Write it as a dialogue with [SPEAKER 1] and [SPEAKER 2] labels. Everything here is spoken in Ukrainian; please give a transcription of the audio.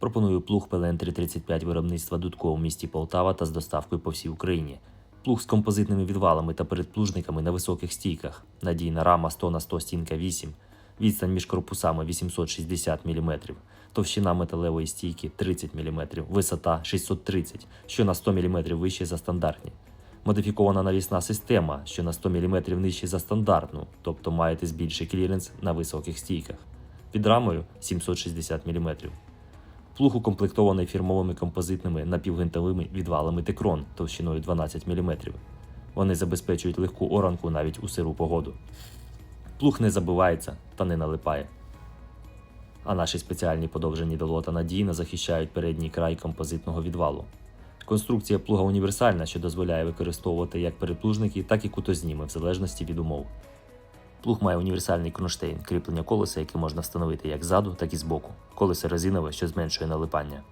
[SPEAKER 1] Пропоную плуг ПЛН 335 виробництва Дудко у місті Полтава та з доставкою по всій Україні. Плуг з композитними відвалами та передплужниками на високих стійках. Надійна рама 100 на 100 стінка 8. Відстань між корпусами 860 мм. Товщина металевої стійки 30 мм, висота 630, що на 100 мм вище за стандартні. Модифікована навісна система, що на 100 мм нижче за стандартну, тобто маєте більший кліренс на високих стійках. Під рамою 760 мм. Плуг укомплектований фірмовими композитними напівгвинтовими відвалами Текрон товщиною 12 мм. Вони забезпечують легку оранку навіть у сиру погоду. Плуг не забивається та не налипає. А наші спеціальні подовжені долота надійно захищають передній край композитного відвалу. Конструкція плуга універсальна, що дозволяє використовувати як переплужники, так і кутозніми в залежності від умов. Плуг має універсальний кронштейн, кріплення колеса, яке можна встановити як ззаду, так і збоку. Колесо резинове, що зменшує налипання.